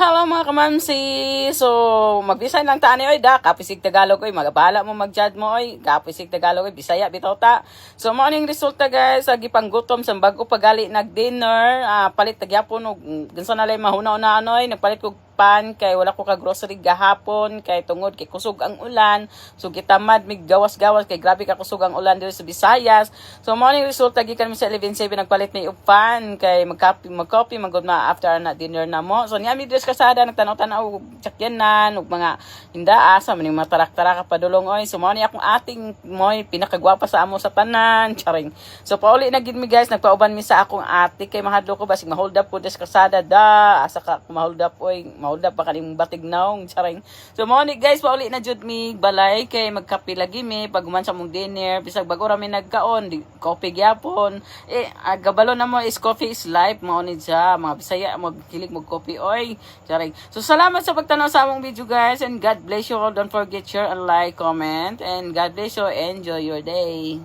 Hello mga kamamsi! So, mag-design lang ta ni oy da, kapisig Tagalog oy, magabala mo mag-judge mo oy, kapisig Tagalog oy, Bisaya bitaw ta. So, mo ning resulta guys, sa gipanggutom sa bago pagali nag-dinner, ah, palit tagyapon gansa na lay mahuna-una anoy, nagpalit kog pan kay wala ko ka grocery gahapon kay tungod kay kusog ang ulan. So gitamad mig gawas-gawas kay grabe ka kusog ang ulan dito sa Visayas. So mo ning resulta gikan mi sa 11:07 nagpalit mi og pan kay magkapi magkopi magud na after na dinner na mo. So niya mi dress kasada nagtanaw-tanaw og sakyanan ug mga hindaa sa maning mga tarak-tarak padulong oy. So mo ni akong ating moy pinakagwapa sa amo sa tanan charing. So pauli na gid mi guys nagpauban mi sa akong ate kay mahadlo ko basig mahold up po des kasada da asa ka mahold up oy mahold up pa kaning batig naong charing. So mo ni guys pauli na jud mi balay kay magkape lagi mi pag human sa mong dinner bisag bago ra mi nagkaon di coffee gyapon. Eh ah, gabalo na mo is coffee is life mo ni siya mga bisaya mo kilig mo coffee oy charing. So salamat sa pagtanaw sa among video guys and God bless you all. Don't forget share and like comment and God bless you. Enjoy your day